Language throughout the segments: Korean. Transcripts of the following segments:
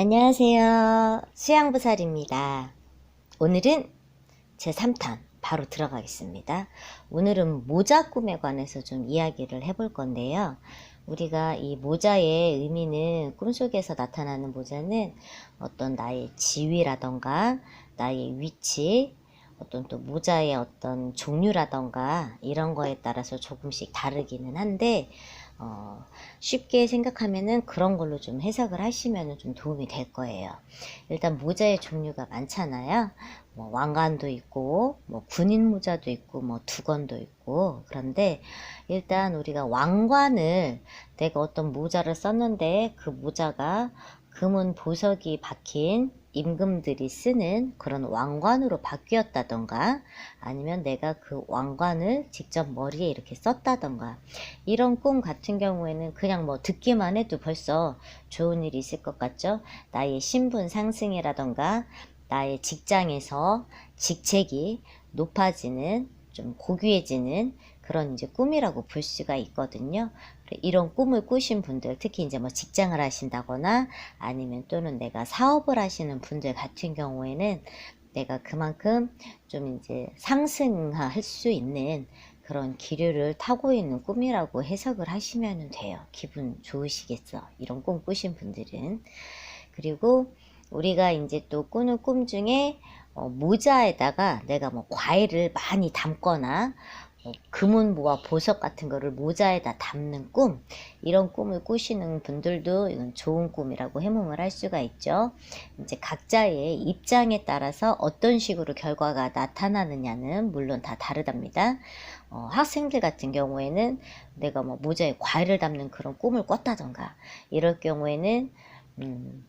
안녕하세요. 수양부살입니다. 오늘은 제 3탄 바로 들어가겠습니다. 오늘은 모자 꿈에 관해서 좀 이야기를 해볼 건데요. 우리가 이 모자의 의미는 꿈속에서 나타나는 모자는 어떤 나의 지위라던가 나의 위치, 어떤 또 모자의 어떤 종류라던가 이런 거에 따라서 조금씩 다르기는 한데 어, 쉽게 생각하면은 그런 걸로 좀 해석을 하시면 좀 도움이 될 거예요. 일단 모자의 종류가 많잖아요. 뭐 왕관도 있고, 뭐 군인 모자도 있고, 뭐 두건도 있고, 그런데 일단 우리가 왕관을 내가 어떤 모자를 썼는데 그 모자가 금은 보석이 박힌 임금들이 쓰는 그런 왕관으로 바뀌었다던가 아니면 내가 그 왕관을 직접 머리에 이렇게 썼다던가 이런 꿈 같은 경우에는 그냥 뭐 듣기만 해도 벌써 좋은 일이 있을 것 같죠? 나의 신분 상승이라던가 나의 직장에서 직책이 높아지는 좀 고귀해지는 그런 이제 꿈이라고 볼 수가 있거든요. 이런 꿈을 꾸신 분들, 특히 이제 뭐 직장을 하신다거나 아니면 또는 내가 사업을 하시는 분들 같은 경우에는 내가 그만큼 좀 이제 상승할 수 있는 그런 기류를 타고 있는 꿈이라고 해석을 하시면 돼요. 기분 좋으시겠어. 이런 꿈 꾸신 분들은. 그리고 우리가 이제 또 꾸는 꿈 중에 어, 모자에다가 내가 뭐 과일을 많이 담거나 뭐 금은보와 보석 같은 거를 모자에다 담는 꿈 이런 꿈을 꾸시는 분들도 이건 좋은 꿈이라고 해몽을 할 수가 있죠. 이제 각자의 입장에 따라서 어떤 식으로 결과가 나타나느냐는 물론 다 다르답니다. 어, 학생들 같은 경우에는 내가 뭐 모자에 과일을 담는 그런 꿈을 꿨다던가 이럴 경우에는 음,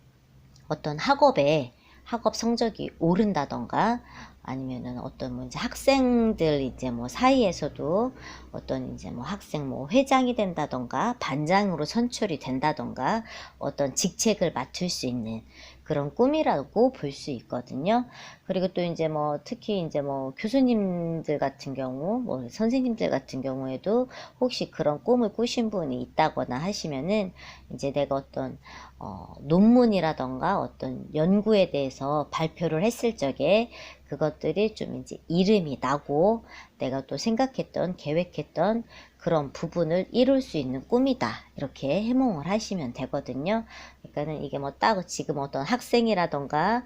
어떤 학업에 학업 성적이 오른다던가 아니면은 어떤 뭐 이제 학생들 이제 뭐 사이에서도 어떤 이제 뭐 학생 뭐 회장이 된다던가 반장으로 선출이 된다던가 어떤 직책을 맡을 수 있는 그런 꿈이라고 볼 수 있거든요. 그리고 또 이제 뭐 특히 이제 뭐 교수님들 같은 경우, 뭐 선생님들 같은 경우에도 혹시 그런 꿈을 꾸신 분이 있다거나 하시면은 이제 내가 어떤 어, 논문이라던가 어떤 연구에 대해서 발표를 했을 적에 그것들이 좀 이제 이름이 나고 내가 또 생각했던 계획했던 그런 부분을 이룰 수 있는 꿈이다. 이렇게 해몽을 하시면 되거든요. 그러니까는 이게 뭐딱 지금 어떤 학생이라던가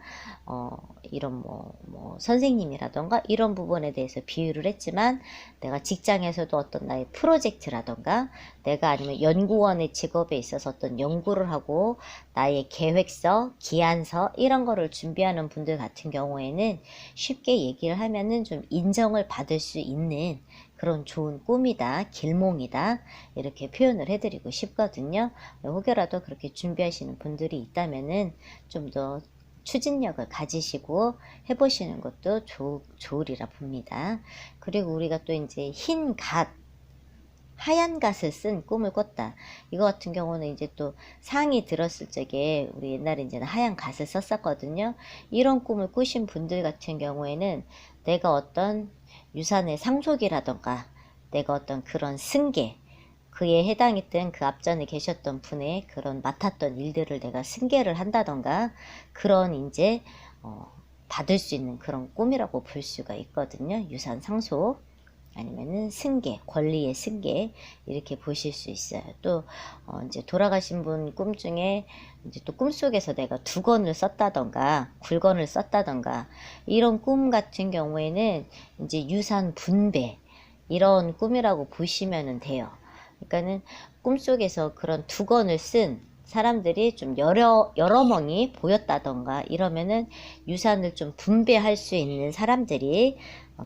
어 이런 뭐, 뭐 선생님이라던가 이런 부분에 대해서 비유를 했지만 내가 직장에서도 어떤 나의 프로젝트라던가 내가 아니면 연구원의 직업에 있어서 어떤 연구를 하고 나의 계획서, 기안서 이런 거를 준비하는 분들 같은 경우에는 쉽게 얘기를 하면은 좀 인정을 받을 수 있는 그런 좋은 꿈이다, 길몽이다 이렇게 표현을 해드리고 싶거든요. 혹여라도 그렇게 준비하시는 분들이 있다면은 좀 더 추진력을 가지시고 해보시는 것도 좋, 좋으리라 봅니다. 그리고 우리가 또 이제 흰 갓, 하얀 갓을 쓴 꿈을 꿨다. 이거 같은 경우는 이제 또 상이 들었을 적에 우리 옛날에 이제 하얀 갓을 썼었거든요. 이런 꿈을 꾸신 분들 같은 경우에는 내가 어떤 유산의 상속이라던가 내가 어떤 그런 승계 그에 해당했던 그 앞전에 계셨던 분의 그런 맡았던 일들을 내가 승계를 한다던가 그런 이제 어, 받을 수 있는 그런 꿈이라고 볼 수가 있거든요. 유산 상속 아니면은 승계, 권리의 승계 이렇게 보실 수 있어요. 또 어, 이제 돌아가신 분 꿈 중에 이제 또 꿈속에서 내가 두건을 썼다던가 굴건을 썼다던가 이런 꿈 같은 경우에는 이제 유산 분배 이런 꿈이라고 보시면 돼요. 그러니까는 꿈속에서 그런 두건을 쓴 사람들이 좀 여러 여러 멍이 보였다던가 이러면은 유산을 좀 분배할 수 있는 사람들이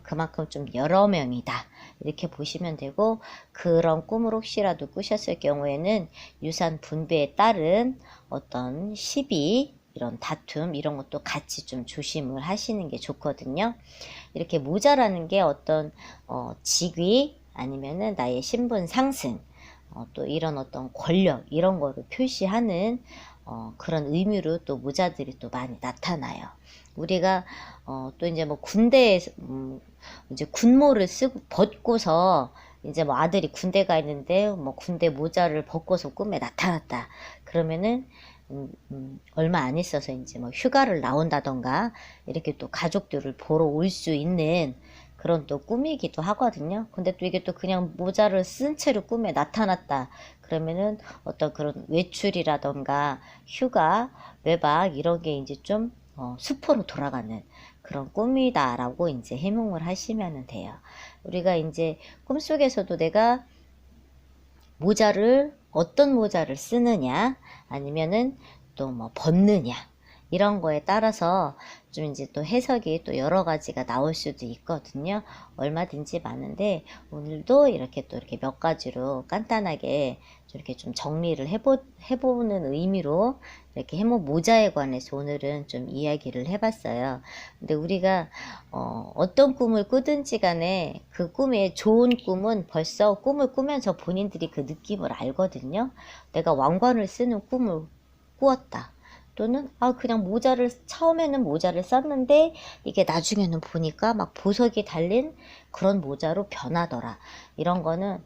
그만큼 좀 여러 명이다 이렇게 보시면 되고 그런 꿈을 혹시라도 꾸셨을 경우에는 유산 분배에 따른 어떤 시비 이런 다툼 이런 것도 같이 좀 조심을 하시는 게 좋거든요. 이렇게 모자라는 게 어떤 어, 직위 아니면은 나의 신분 상승 어, 또 이런 어떤 권력 이런 거를 표시하는 어, 그런 의미로 또 모자들이 또 많이 나타나요. 우리가 어, 또 이제 뭐 군대에 음, 이제 군모를 쓰고 벗고서 이제 뭐 아들이 군대 가 있는데 뭐 군대 모자를 벗고서 꿈에 나타났다. 그러면은 음, 음, 얼마 안 있어서 이제 뭐 휴가를 나온다던가 이렇게 또 가족들을 보러 올 수 있는 그런 또 꿈이기도 하거든요. 근데 또 이게 또 그냥 모자를 쓴 채로 꿈에 나타났다. 그러면은 어떤 그런 외출이라던가 휴가, 외박 이런 게 이제 좀 어, 수포로 돌아가는 그런 꿈이다라고 이제 해몽을 하시면 돼요. 우리가 이제 꿈속에서도 내가 모자를 어떤 모자를 쓰느냐 아니면은 또 뭐 벗느냐 이런 거에 따라서 좀 이제 또 해석이 또 여러 가지가 나올 수도 있거든요. 얼마든지 많은데 오늘도 이렇게 또 이렇게 몇 가지로 간단하게 이렇게 좀 정리를 해보, 해보는 의미로 이렇게 해모 모자에 관해서 오늘은 좀 이야기를 해봤어요. 근데 우리가 어, 어떤 꿈을 꾸든지 간에 그 꿈에 좋은 꿈은 벌써 꿈을 꾸면서 본인들이 그 느낌을 알거든요. 내가 왕관을 쓰는 꿈을 꾸었다. 또는 아 그냥 모자를 처음에는 모자를 썼는데 이게 나중에는 보니까 막 보석이 달린 그런 모자로 변하더라. 이런 거는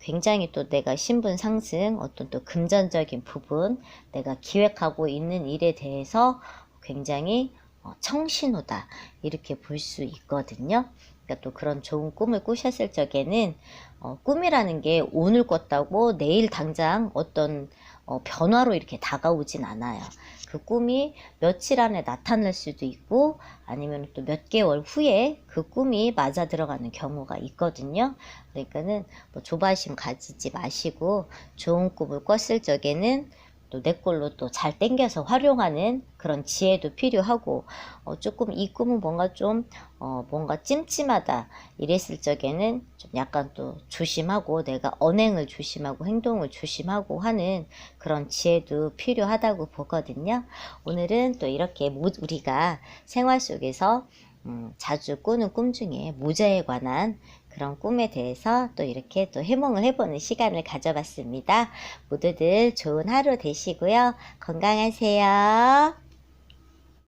굉장히 또 내가 신분 상승 어떤 또 금전적인 부분 내가 기획하고 있는 일에 대해서 굉장히 어, 청신호다 이렇게 볼 수 있거든요. 그러니까 또 그런 좋은 꿈을 꾸셨을 적에는 어, 꿈이라는 게 오늘 꿨다고 내일 당장 어떤 어, 변화로 이렇게 다가오진 않아요. 그 꿈이 며칠 안에 나타날 수도 있고 아니면 또 몇 개월 후에 그 꿈이 맞아 들어가는 경우가 있거든요. 그러니까는 뭐 조바심 가지지 마시고 좋은 꿈을 꿨을 적에는 또 내 걸로 또 잘 땡겨서 활용하는 그런 지혜도 필요하고 어, 조금 이 꿈은 뭔가 좀 어, 뭔가 찜찜하다 이랬을 적에는 좀 약간 또 조심하고 내가 언행을 조심하고 행동을 조심하고 하는 그런 지혜도 필요하다고 보거든요. 오늘은 또 이렇게 모- 우리가 생활 속에서 음, 자주 꾸는 꿈 중에 모자에 관한 그런 꿈에 대해서 또 이렇게 또 해몽을 해보는 시간을 가져봤습니다. 모두들 좋은 하루 되시고요. 건강하세요.